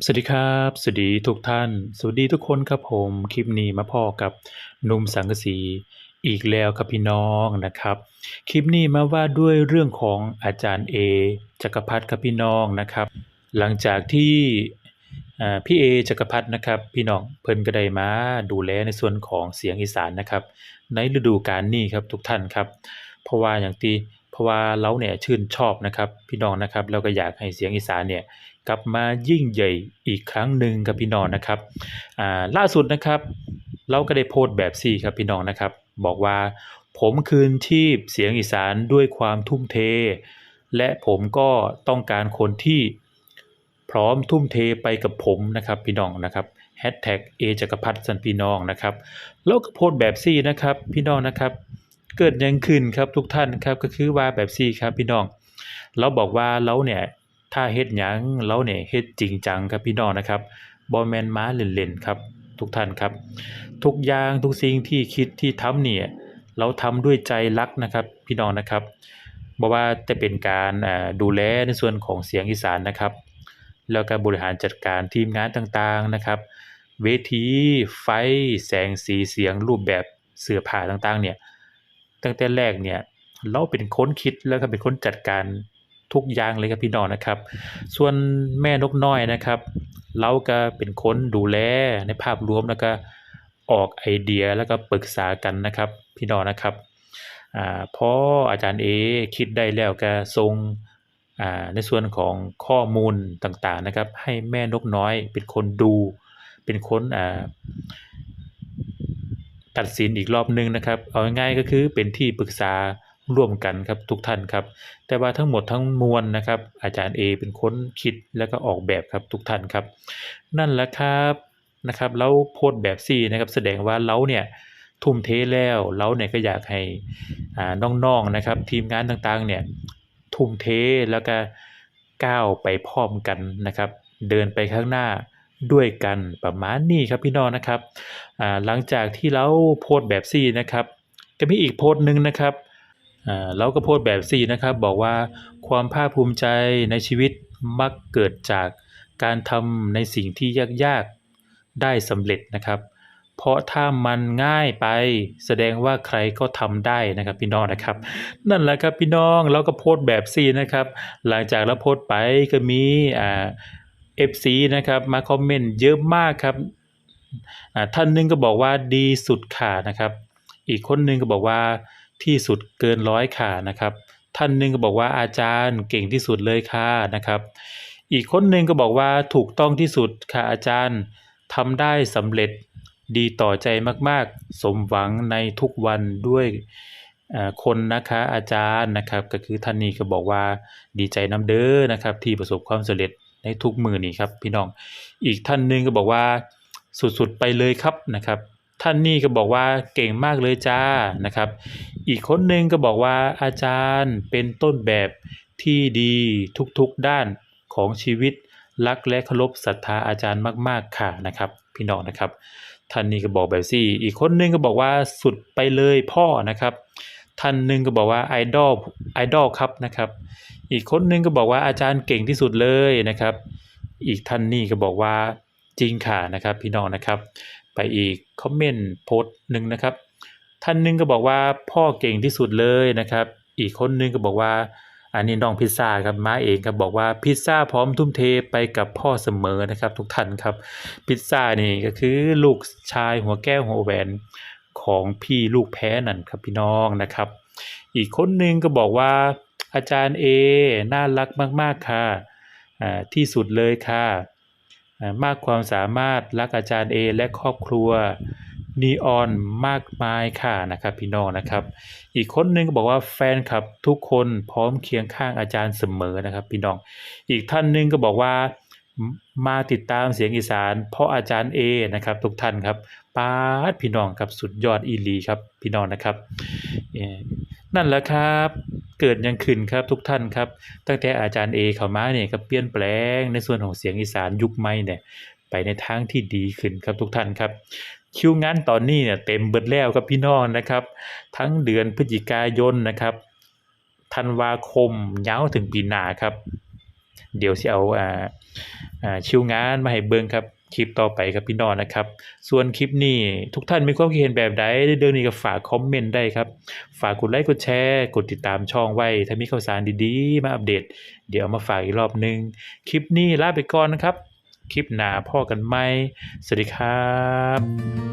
สวัสดีครับ สวัสดีทุกท่าน สวัสดีทุกคนครับผม คลิปนี้มาพ้อกับนุ่มสังกสีอีกแล้วครับพี่น้องนะครับ คลิปนี้มาว่าด้วยเรื่องของอาจารย์เอจักรพัฒน์ครับพี่น้องนะครับ หลังจากที่พี่เอจักรพัฒน์นะครับ พี่น้องเพิ่นก็ได้มาดูแลในส่วนของเสียงอีสานนะครับ ในฤดูกาลนี้ครับทุกท่านครับ เพราะว่าอย่างที่เพราะว่าเราเนี่ยชื่นชอบนะครับ พี่น้องนะครับเราก็อยากให้เสียงอีสานเนี่ย กลับมายิ่งใหญ่อีกครั้งหนึ่งครับพี่น้องนะครับล่าสุดนะครับ เราก็ได้โพสต์แบบซี่ครับพี่น้องนะครับ บอกว่าผมคืนชีพเสียงอีสานด้วยความทุ่มเท และผมก็ต้องการคนที่พร้อมทุ่มเทไปกับผมนะครับพี่น้องนะครับแฮชแท็กเอจักรพัฒน์สันพี่น้องนะครับแล้วก็โพสต์แบบซี่นะครับพี่น้องนะครับเกิดยังขึ้นครับทุกท่านครับก็คือว่าแบบซี่ครับพี่น้อง เราบอกว่าเราเนี่ย ถ้าเฮ็ดหยังเราเนี่ยเฮ็ดจริงจังครับพี่น้องนะครับบ่แมนม้าเล่นๆครับ ทุกท่านครับ ทุกอย่างทุกสิ่งที่คิดที่ทำเนี่ยเราทำด้วยใจรักนะครับ พี่น้องนะครับบ่ว่าจะเป็นการดูแลในส่วนของเสียงอีสานนะครับ แล้วก็บริหารจัดการทีมงานต่างๆนะครับ เวทีไฟแสงสีเสียงรูปแบบเสื้อผ้าต่างๆเนี่ยตั้งแต่แรกเนี่ยเราเป็นคนคิดแล้วก็เป็นคนจัดการ ทุกอย่างเลยครับพี่น้องนะครับ ส่วนแม่นกน้อยนะครับ เราก็เป็นคนดูแลในภาพรวมแล้วก็ออกไอเดียแล้วก็ปรึกษากันนะครับ พี่น้องนะครับอ่าพออาจารย์เอคิดได้แล้วก็ส่งอ่าในส่วนของข้อมูลต่างๆนะครับ ให้แม่นกน้อยเป็นคนดูเป็นคนอ่าตัดสินอีกรอบหนึ่งนะครับ เอาง่ายๆก็คือเป็นที่ปรึกษา ร่วมกันครับทุกท่านครับ แต่ว่าทั้งหมดทั้งมวลนะครับ อาจารย์เอเป็นคนคิดแล้วก็ออกแบบครับทุกท่านครับ นั่นแหละครับนะครับเราโพสแบบซี่นะครับ แสดงว่าเราเนี่ยทุ่มเทแล้วเราเนี่ยก็อยากให้น้องๆนะครับ ทีมงานต่างๆเนี่ยทุ่มเทแล้วก็ก้าวไปพร้อมกันนะครับ เดินไปข้างหน้าด้วยกันประมาณนี้ครับพี่น้องนะครับหลังจากที่เราโพสแบบซี่นะครับ ก็มีอีกโพสหนึ่งนะครับ เราก็โพสต์แบบซี่นะครับบอกว่าความภาคภูมิใจในชีวิตมักเกิดจากการทำในสิ่งที่ยากๆได้สำเร็จนะครับ เพราะถ้ามันง่ายไปแสดงว่าใครก็ทำได้นะครับพี่น้องนะครับ นั่นแหละครับพี่น้องเราก็โพสต์แบบซี่นะครับ หลังจากเราโพสต์ไปก็มีอ่า FC นะครับมาคอมเมนต์เยอะมากครับท่านหนึงก็บอกว่าดีสุดค่ะนะครับ อีกคนหนึงก็บอกว่า ที่สุดเกินร้อยค่ะนะครับ ท่านหนึ่งก็บอกว่าอาจารย์เก่งที่สุดเลยค่ะนะครับ อีกคนหนึ่งก็บอกว่าถูกต้องที่สุดค่ะอาจารย์ทำได้สำเร็จดีต่อใจมากๆ สมหวังในทุกวันด้วยคนนะคะอาจารย์นะครับก็คือท่านนี้ก็บอกว่าดีใจน้ำเด้อนะครับที่ประสบความสำเร็จในทุกมือนี้ครับพี่น้อง อีกท่านหนึงก็บอกว่าสุดๆไปเลยครับนะครับ ท่านนี้ก็บอกว่าเก่งมากเลยจ้านะครับ อีกคนหนึ่งก็บอกว่าอาจารย์เป็นต้นแบบที่ดีทุกๆด้านของชีวิตรักและเคารพศรัทธาอาจารย์มากๆค่ะนะครับ พี่น้องนะครับ ท่านนี้ก็บอกแบบซี่ อีกคนหนึงก็บอกว่าสุดไปเลยพ่อนะครับ ท่านหนึ่งก็บอกว่าไอดอลไอดอลครับนะครับ อีกคนหนึงก็บอกว่าอาจารย์เก่งที่สุดเลยนะครับ อีกท่านนี่ก็บอกว่าจริงค่ะนะครับ พี่น้องนะครับ ไปอีกคอมเมนต์โพสต์หนึ่งนะครับ ท่านหนึงก็บอกว่าพ่อเก่งที่สุดเลยนะครับ อีกคนหนึงก็บอกว่า อันนี้น้องพิซซ่าครับมาเองครับบอกว่าพิซซ่าพร้อมทุ่มเทไปกับพ่อเสมอนะครับ ทุกท่านครับพิซซ่านี่ก็คือลูกชายหัวแก้วหัวแหวนของพี่ลูกแพ้นั่นครับพี่น้องนะครับ อีกคนหนึงก็บอกว่าอาจารย์เอน่ารักมาก ๆ ค่ะที่สุดเลยค่ะ มากความสามารถรักอาจารย์เอและครอบครัวนีออนมากมายค่ะนะครับพี่น้องนะครับ อีกคนนึงก็บอกว่าแฟนคลับทุกคนพร้อมเคียงข้างอาจารย์เสมอนะครับพี่น้อง อีกท่านหนึงก็บอกว่ามาติดตามเสียงอีสาน เพราะอาจารย์เอนะครับ ทุกท่านครับป้าพี่น้องครับสุดยอดอีลีครับพี่น้องนะครับนั่นแหละครับ เกิดยังขึ้นครับทุกท่านครับ ตั้งแต่อาจารย์เอเข้ามาเนี่ยก็เปลี่ยนแปลงในส่วนของเสียงอีสานยุคใหม่เนี่ยไปในทางที่ดีขึ้นครับทุกท่านครับ คิวงานตอนนี้เนี่ยเต็มเบิดแล้วครับพี่น้องนะครับ ทั้งเดือนพฤศจิกายนนะครับธันวาคมยาวถึงปีหน้าครับ เดี๋ยวสิเอาอ่าอ่าชิวงานมาให้เบิ่งครับ คลิปต่อไปครับพี่น้องนะครับ ส่วนคลิปนี้ทุกท่านมีความคิดเห็นแบบใดเรื่องนี้ก็ฝากคอมเมนต์ได้ครับ ฝากกดไลค์กดแชร์กดติดตามช่องไว้ ถ้ามีข่าวสารดีๆ มาอัปเดต เดี๋ยวมาฝากอีกรอบหนึง คลิปนี้ลาไปก่อนนะครับ คลิปหน้าพ่อกันใหม่สวัสดีครับ